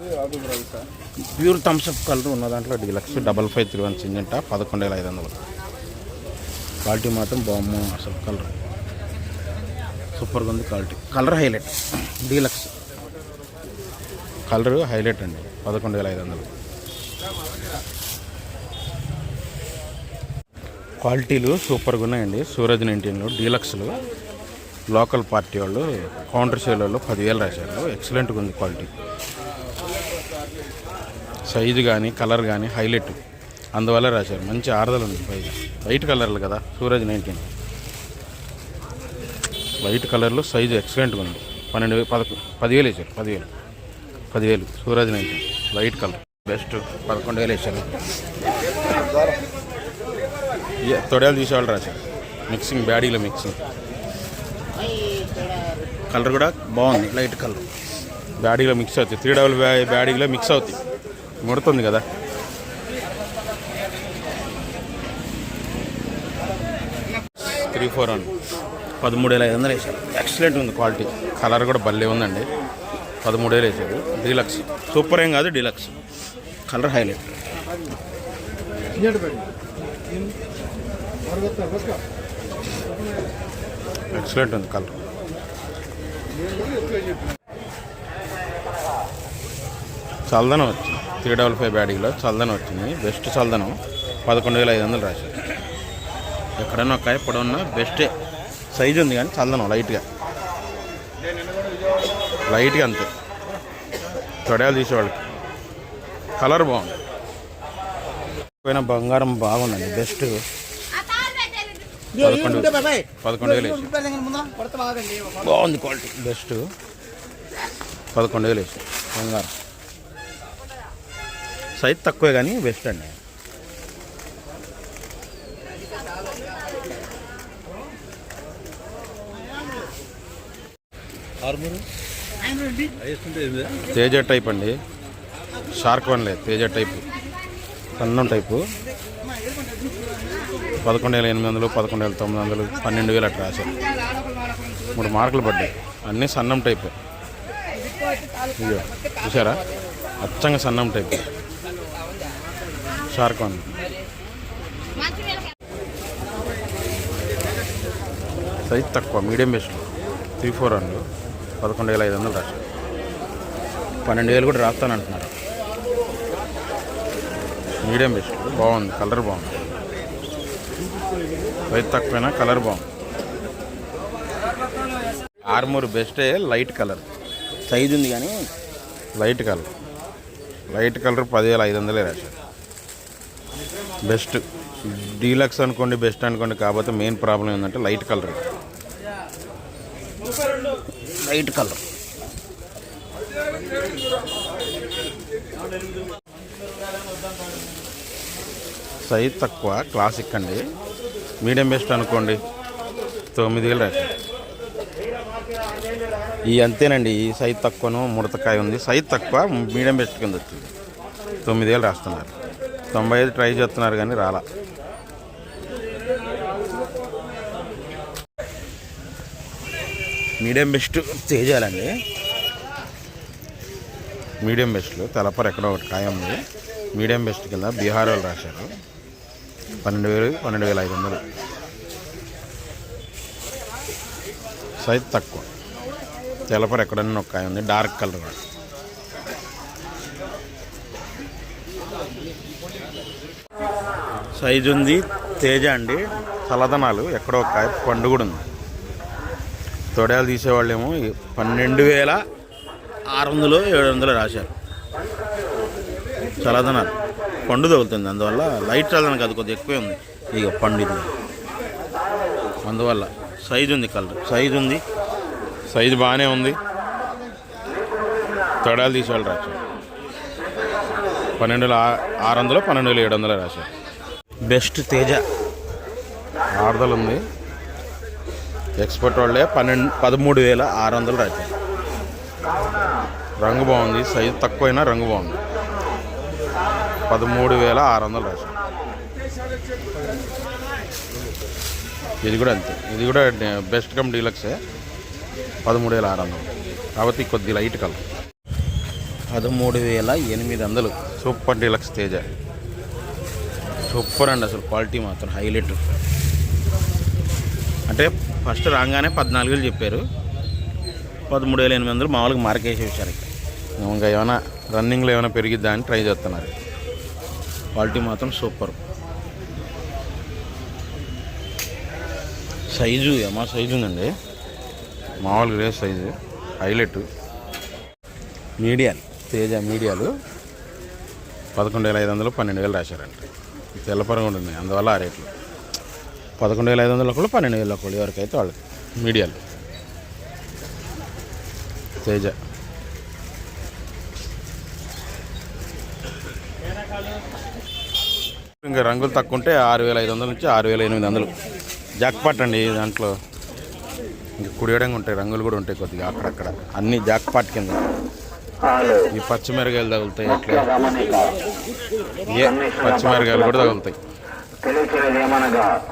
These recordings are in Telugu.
ప్యూర్ థమ్స్ అప్ కలర్ ఉన్న దాంట్లో deluxe double five three one Syngenta పదకొండు వేల ఐదు వందలు. క్వాలిటీ మాత్రం బాగుంది అసలు కలర్. సూపర్గా ఉంది quality. Colour highlight. Deluxe. Colour highlight అండి. పదకొండు వేల ఐదు వందలు. క్వాలిటీలు సూపర్గా ఉన్నాయండి. సూరజ్ నైన్టీన్లో డీలక్స్లు. లోకల్ పార్టీ వాళ్ళు కౌంటర్ సేల్ వాళ్ళు పదివేలు రాశారు. ఎక్సలెంట్గా ఉంది క్వాలిటీ. సైజు కానీ కలర్ కానీ హైలైట్ అందువల్ల రాశారు. మంచి ఆరదలు ఉంది పై వైట్ కలర్లు కదా సూరజ్ నైన్టీన్ వైట్ కలర్లో సైజు ఎక్సలెంట్గా ఉంది పన్నెండు పదకొండు పదకొ పదివేలు వేసారు పదివేలు. పదివేలు Suraj nineteen white colour best పదకొండు వేలు వేసారు తొడేలు తీసేవాళ్ళు రాశారు. మిక్సింగ్ బ్యాడీలో మిక్సింగ్ కలర్ కూడా బాగుంది. లైట్ కలర్ బ్యాడీలో మిక్స్ అవుతుంది. త్రీ డబుల్ బ్యాడీలో మిక్స్ అవుతుంది. ముడుతుంది కదా? త్రీ ఫోర్ వన్ పదమూడు వేల ఐదు వందలు వేసారు. ఎక్సలెంట్ ఉంది క్వాలిటీ కలర్ కూడా భలే ఉందండి. పదమూడు వేలు వేసారు. డీలక్స్ సూపర్ ఏం కాదు డీలక్స్ కలర్ హైలైట్ ఎక్సలెంట్ ఉంది కలర్ చల్దనం వచ్చింది. త్రీ డబల్ ఫైవ్ బ్యాటింగ్లో చల్దనం వచ్చింది. బెస్ట్ చల్దనం పదకొండు వేల ఐదు వందలు రాశారు. ఎక్కడన్నా ఒక ఇప్పుడు ఉన్న బెస్టే. సైజు ఉంది కానీ చల్దనం లైట్గా. లైట్గా అంతే. తొడయాలు తీసేవాళ్ళకి. కలర్ బాగుంది. పోయిన బంగారం బాగుందండి. బెస్ట్. పదకొండు పదకొండు వేలు బాగుంది క్వాలిటీ బెస్ట్. పదకొండు వేలు వేసి బంగారం. సైజ్ తక్కువే కానీ బెస్ట్ అండి. తేజ టైప్ అండి. షార్క్ వన్ లేదు తేజ టైపు. సన్నం టైపు. పదకొండు వేల ఎనిమిది వందలు పదకొండు వేల తొమ్మిది వందలు పన్నెండు వేలు అట్లా రాశారు. మూడు మార్కులు పడ్డాయి. అన్నీ సన్నం టైప్. ఇదిగో చూసారా అచ్చంగా సన్నం టైప్. షార్క్ వన్ సైజ్ తక్కువ medium best. Three four one పదకొండు వేల ఐదు వందలు రాశారు. పన్నెండు వేలు కూడా రాస్తానంటున్నారు. Medium best. బాగుంది. కలర్ బాగుంది. సైజ్ తక్కువైనా? కలర్ బాగుంది. ఆర్మూర్ బెస్టే లైట్ కలర్. సైజ్ ఉంది కానీ. Light colour. లైట్ కలర్ పదివేల ఐదు వందలే రాశారు. బెస్ట్ డీలక్స్ అనుకోండి బెస్ట్ అనుకోండి కాకపోతే మెయిన్ ప్రాబ్లం ఏంటంటే light colour. Light colour. Size తక్కువ క్లాసిక్ అండి. మీడియం బెస్ట్ అనుకోండి. తొమ్మిది వేలు రాశారు. ఈ అంతేనండి ఈ సైజ్ తక్కువను ముడతకాయ ఉంది. సైజ్ తక్కువ మీడియం బెస్ట్ కింద వచ్చింది. తొమ్మిది వేలు రాస్తున్నారు. తొంభై ఐదు ట్రై చేస్తున్నారు కానీ రాలా. Medium best తేజాలండి. మీడియం బెస్ట్లు తలపర ఎక్కడో ఒకటి కాయ ఉంది. మీడియం బెస్ట్ కింద బీహార్ వాళ్ళు రాశారు. పన్నెండు వేలు పన్నెండు వేల ఐదు వందలు. సైజ్ తక్కువ. తెల్లపర ఎక్కడన్నా ఒక కాయ ఉంది డార్క్ కలర్ సైజు ఉంది తేజ అండి. చల్లదనాలు ఎక్కడో ఒక పండు కూడా ఉంది. తొడయాలు తీసేవాళ్ళేమో పన్నెండు వేల ఆరు వందలు ఏడు వందలు రాశారు. చల్లదనాలు. పండు తగులుతుంది. అందువల్ల లైట్ చల్లదనం కాదు కొద్దిగా ఎక్కువే ఉంది. ఇక పండు ఇది. అందువల్ల సైజు ఉంది కలర్. సైజు ఉంది. సైజు బాగానే ఉంది. తొడాలు తీసేవాళ్ళు రాశారు పన్నెండు వేల ఆరు వందలు పన్నెండు వేల ఏడు వందలు రాశారు. బెస్ట్ తేజ. ఆరుదలు ఉంది. ఎక్స్పర్ట్ వాళ్ళే పన్నెండు పదమూడు వేల ఆరు వందలు రాశారు. రంగు బాగుంది. సైజు తక్కువైనా రంగు బాగుంది. పదమూడు వేల ఆరు వందలు రాశారు ఇది కూడా అంతే. ఇది కూడా బెస్ట్ కమ్ డీలక్సే. పదమూడు వేల ఆరు వందలు. కాబట్టి కొద్ది లైట్ కలర్. పదమూడు వేల ఎనిమిది వందలు. Super deluxe Teja. సూపర్ అండి అసలు క్వాలిటీ మాత్రం హైలైట్. అంటే ఫస్ట్ రాగానే పద్నాలుగు వేలు చెప్పారు. పదమూడు వేల ఎనిమిది వందలు మామూలుగా మార్కేసి వచ్చారు ఇంకా ఏమైనా రన్నింగ్లో ఏమైనా పెరిగిద్దా అని ట్రై చేస్తున్నారు. క్వాలిటీ మాత్రం సూపర్. సైజు ఎమా సైజు ఉందండి. మామూలుగా గ్రే సైజు హైలైట్. మీడియాలు తేజ మీడియాలు. పదకొండు వేల ఐదు వందలు పన్నెండు వేలు రాశారండి తెల్లపరంగా ఉంటుంది అందువల్ల ఆ రేట్లు. పదకొండు వేల ఐదు వందలు ఒకళ్ళు పన్నెండు వేల ఒకళ్ళు ఎవరికైతే వాళ్ళకి. మీడియాలు. తేజ. ఇంకా రంగులు తక్కువ ఉంటే ఆరు వేల ఐదు వందల నుంచి ఆరు వేల ఎనిమిది వందలు. జాక్పాట్ అండి దాంట్లో. ఇంకా కుడియడంగా ఉంటాయి రంగులు కూడా ఉంటాయి కొద్దిగా అక్కడక్కడ. అన్ని జాక్పాట్ కింద. ఈ పచ్చిమిరకాయలు తగులుతాయి అట్లా. ఏ పచ్చిమిరకాయలు కూడా తగులుతాయి.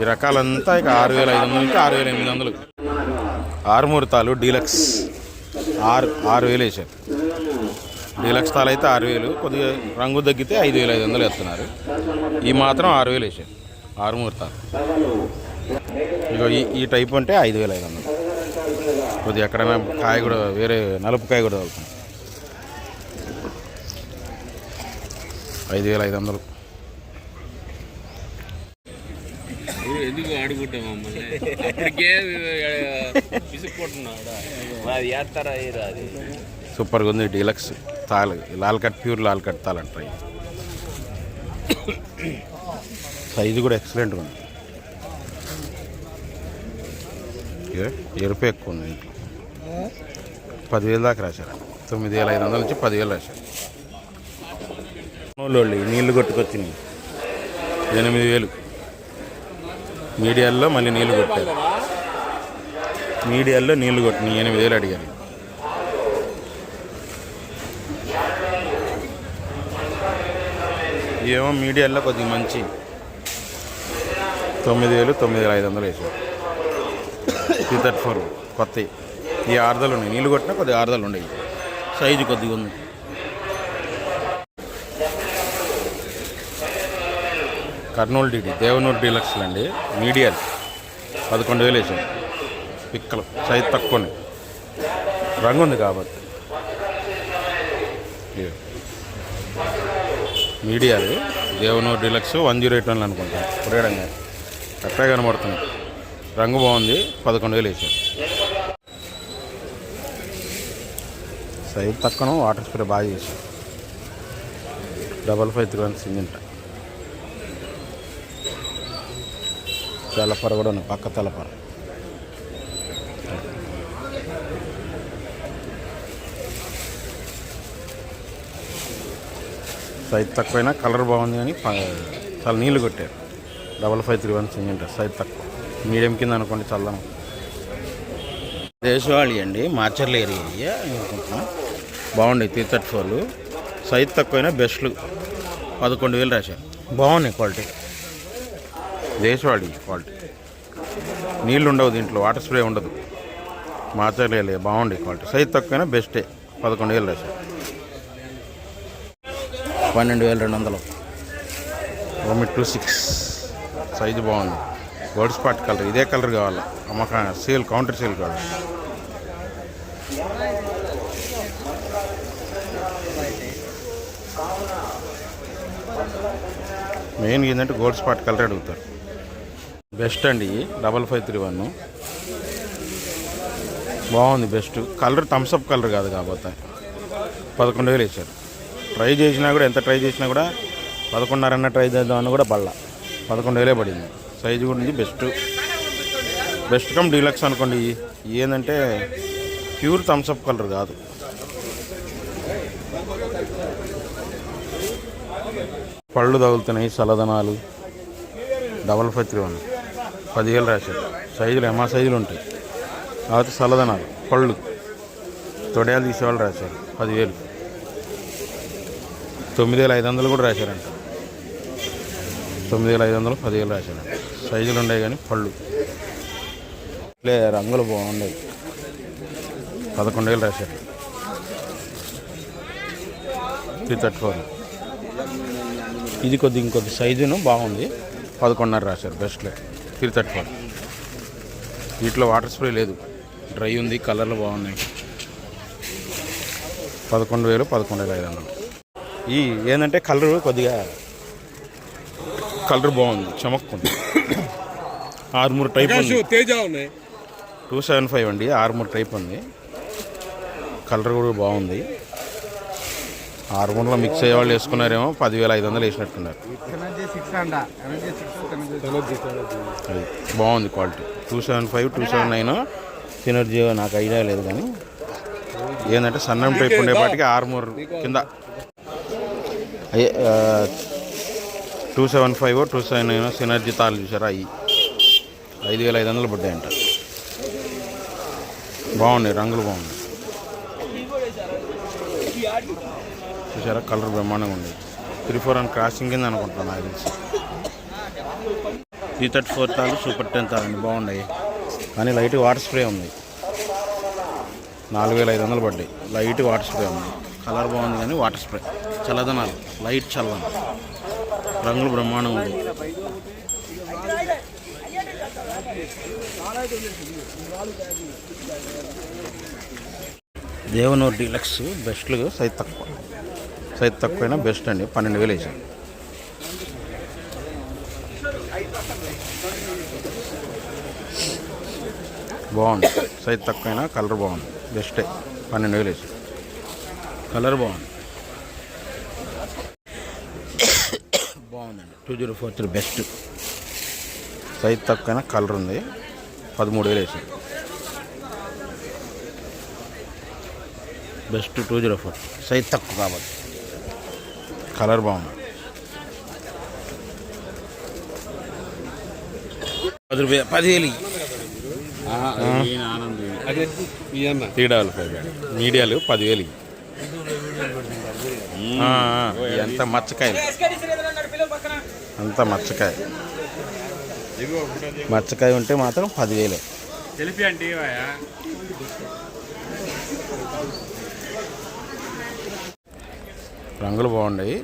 ఈ రకాలంతా ఇక ఆరు వేల ఐదు వందల నుంచి ఆరు వేల ఎనిమిది వందలు. ఆరు ముహూర్తాలు డీలక్స్. ఆరు ఆరు వేలు వేసారు. డీలక్స్ తాలు అయితే ఆరు వేలు కొద్దిగా రంగు తగ్గితే ఐదు వేల ఐదు వందలు వేస్తున్నారు. ఈ మాత్రం ఆరు వేలు వేసారు ఆరు ముహూర్తాలు. ఇగో ఈ ఈ టైప్ అంటే ఐదు వేల ఐదు వందలు. కొద్దిగా ఎక్కడైనా కాయ కూడా వేరే నలుపు కాయ కూడా తగులుతుంది. ఐదు వేల ఐదు వందలు. ఎందుకు ఆడుకుంటాం మమ్మల్ని? అప్పటికే విసుక్కుంటున్నాడు అది వేస్తారా ఏరా అది సూపర్గా ఉంది డీలక్స్. తాలు లాల్ కట్ ప్యూర్ లాల్ కట్ తాలు అంటారు సైజు కూడా ఎక్సలెంట్గా ఉంది. ఎరుపు ఎక్కువ ఉంది ఇంట్లో పదివేలు దాకా రాశారు. తొమ్మిది వేల ఐదు వందల నుంచి పదివేలు రాశారు. వాళ్ళు నీళ్ళు కొట్టుకొచ్చినాయి ఎనిమిది వేలు. మీడియాల్లో మళ్ళీ నీళ్ళు కొట్టారు. మీడియాల్లో నీళ్ళు కొట్టినాయి ఎనిమిది వేలు అడిగారు. ఏమో మీడియాలో కొద్దిగా మంచి తొమ్మిది వేలు తొమ్మిది వేల ఐదు వందలు వేసాం త్రీ థర్టీ ఫోర్ కొత్త. ఈ ఆరుదలు ఉన్నాయి. నీళ్ళు కొట్టినా కొద్దిగా ఆరుదలు ఉన్నాయి సైజు కొద్దిగా ఉంది. కర్నూలు డీడీ దేవనూరు డీలక్స్లు అండి. మీడియాలు పదకొండు వేలు వేసాం పిక్కలు. సైజు తక్కువ ఉన్నాయి. రంగు ఉంది కాబట్టి. మీడియాది. మీడియాలు Devanur deluxe one zero eight one అనుకుంటాను పురేడంగా కరెక్ట్గా కనబడుతుంది. రంగు బాగుంది. పదకొండు వేలు వేసాడు సైజ్ తక్కువ వాటర్ స్ప్రే బాగా చేశారు. Double five three one Syngenta. తెల్లపర కూడా ఉన్నాయి పక్క తెల్లపర సైజ్ తక్కువైనా కలర్ బాగుంది కానీ చాలా నీళ్ళు కొట్టారు. Double five three one Syngenta size తక్కువ. మీడియం కింద అనుకోండి చల్లం దేశవాళి అండి మార్చర్ల ఏరియా అనుకుంటున్నా. బాగుండే త్రీ థర్టీ ఫోర్లు సైజ్ తక్కువైనా బెస్ట్లు. పదకొండు వేలు రాశారు. బాగున్నాయి క్వాలిటీ. దేశవాళి క్వాలిటీ. నీళ్ళు ఉండవు దీంట్లో వాటర్ స్ప్రే ఉండదు. మార్చర్లే బాగుండే క్వాలిటీ. సైజ్ తక్కువైనా బెస్టే. పదకొండు వేలు రాశారు. పన్నెండు వేల రెండు వందలు. ఓమి టూ సిక్స్ సైజు బాగుంది. గోల్డ్ స్పాట్ కలర్ ఇదే కలర్ కావాలి. అమ్మక సేల్ కౌంటర్ సేల్ కావాలి మెయిన్ ఏంటంటే గోల్డ్ స్పాట్ కలర్ అడుగుతారు. బెస్ట్ అండి డబల్ ఫైవ్ త్రీ వన్ బాగుంది best colour Thums Up colour కాదు కాకపోతే పదకొండు వేలు వేసారు ట్రై చేసినా కూడా ఎంత ట్రై చేసినా కూడా పదకొండున్నరన్న ట్రై చేద్దామని కూడా పడలా. పదకొండు వేలే పడింది. సైజు కూడా ఉంది బెస్ట్. బెస్ట్ కమ్ డీలక్స్ అనుకోండి. ఏంటంటే ప్యూర్ థమ్స్అప్ కలర్ కాదు. పళ్ళు తగులుతున్నాయి చల్లదనాలు డబల్ ఫైవ్ త్రీ వన్ పదివేలు రాశారు. సైజులు ఎమా సైజులు ఉంటాయి. కాబట్టి చల్లదనాలు పళ్ళు. తొడయాలు తీసేవాళ్ళు రాశారు పదివేలు. తొమ్మిది వేల ఐదు వందలు కూడా రాశారంట. తొమ్మిది వేల ఐదు వందలు పదివేలు రాశారంట. సైజులు ఉన్నాయి కానీ పళ్ళు. లే రంగులు బాగున్నాయి. పదకొండు వేలు రాశారు. త్రీ థర్టీ ఫోర్ ఇది కొద్ది ఇంకొద్ది సైజును బాగుంది. పదకొండున్నర రాశారు బెస్ట్లే. త్రీ థర్టీ ఫోర్ వీటిలో వాటర్ స్ప్రే లేదు. డ్రై ఉంది కలర్లు బాగున్నాయి. పదకొండు వేలు పదకొండు వేల ఐదు వందలు. ఈ ఏంటంటే కలర్ కొద్దిగా కలర్ బాగుంది చమక్కుంది. ఆరుమూరు టైప్ ఉంది. టూ సెవెన్ ఫైవ్ అండి ఆరుమూరు టైప్ ఉంది. కలర్ కూడా బాగుంది. ఆరుమూరులో మిక్స్ అయ్యే వాళ్ళు వేసుకున్నారేమో పదివేల ఐదు వందలు వేసినట్టున్నారు. అది బాగుంది quality. Two seven five two seven nine synergy నాకు ఐడియా లేదు కానీ. ఏంటంటే సన్నం టైప్ ఉండేపాటికి ఆరుమూరు కింద two seven five two seven nine synergy తాళ్ళు చూసారా? అవి ఐదు వేల ఐదు వందలు పడ్డాయంట. బాగున్నాయి రంగులు బాగున్నాయి. చూసారా? కలర్ బ్రహ్మాండంగా ఉంది. త్రీ ఫోర్ అండ్ క్రాసింగ్ కింద అనుకుంటున్నాను నాకు తెలిసి. త్రీ థర్టీ ఫోర్ తాళ్ళు సూపర్ టెన్ తాలండి బాగున్నాయి. కానీ లైట్ వాటర్ స్ప్రే ఉంది. నాలుగు వేల ఐదు వందలు పడ్డాయి. లైట్ వాటర్ స్ప్రే ఉంది. కలర్ బాగుంది కానీ వాటర్ స్ప్రే. చల్లదనాలు లైట్ చల్లదనం. రంగులు బ్రహ్మాండం ఉంది. దేవనూరు డీలక్స్ బెస్ట్లు సైజ్ తక్కువ. సైజ్ తక్కువైనా బెస్ట్ అండి పన్నెండు వేలు వేసాను బాగుంది. సైజ్ తక్కువైనా కలర్ బాగుంది. బెస్టే పన్నెండు వేలు వేసాను కలర్ బాగుంది. బాగుందండి. Two zero four three best size తక్కువైనా కలర్ ఉంది. పదమూడు వేలు వేసాను best two zero four size తక్కువ కాబట్టి. కలర్ బాగుంది. పది రూపాయలు పదివేలు తీడాలు మీడియాలు పదివేలు ఎంత మచ్చకాయలు. అంత మచ్చకాయ. మచ్చకాయ ఉంటే మాత్రం పదివేలు. తెలిపి అంటే రంగులు బాగున్నాయి.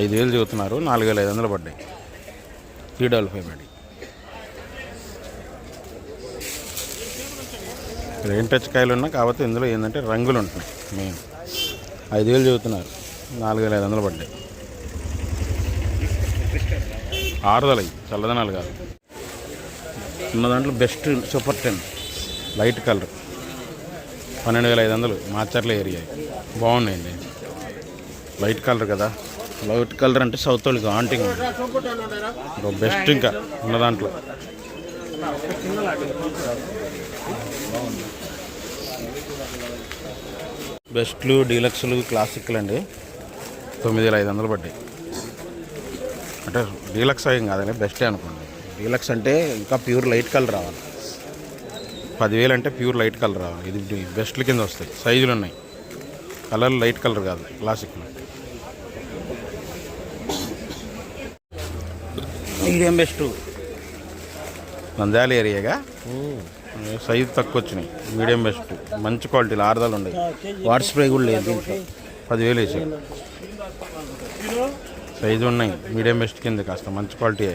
ఐదు వేలు చెబుతున్నారు నాలుగు వేల ఐదు వందలు పడ్డాయి. త్రీ డబల్ ఫైవ్ పడి రెయిన్ టచ్ కాయలు ఉన్నా కాకపోతే ఇందులో ఏంటంటే రంగులు ఉంటున్నాయి మెయిన్. ఐదు వేలు చెబుతున్నారు నాలుగు వేల ఐదు వందలు పడ్డాయి. ఆరుదలవి చల్లదనాలు కాదు. ఉన్న దాంట్లో best super ten light colour. పన్నెండు వేల ఐదు వందలు మాచర్ల ఏరియా. బాగున్నాయండి. లైట్ కలర్ కదా. లైట్ కలర్ అంటే సౌత్ వాళ్ళకి ఆంటింగ్. బెస్ట్ ఇంకా ఉన్న దాంట్లో. బెస్ట్లు డీలక్స్లు క్లాసిక్లు అండి. తొమ్మిది వేల ఐదు వందలు పడ్డాయి. అంటే డీలక్స్ ఏం కాదండి బెస్టే అనుకోండి. డీలక్స్ అంటే ఇంకా ప్యూర్ లైట్ కలర్ రావాలి. పదివేలు అంటే ప్యూర్ లైట్ కలర్ రావాలి. ఇది బెస్ట్ల కింద వస్తాయి. సైజులు ఉన్నాయి. కలర్ లైట్ కలర్ కాదు క్లాసిక్. Medium best? నంద్యాల ఏరియాగా? సైజు తక్కువ వచ్చినాయి మీడియం బెస్ట్ మంచి క్వాలిటీలు లార్దాలు ఉన్నాయి. వాటర్ స్ప్రే కూడా లేదు దీంట్లో. పదివేలు వేసాయి సైజు ఉన్నాయి. మీడియం బెస్ట్ కింద కాస్త మంచి క్వాలిటీ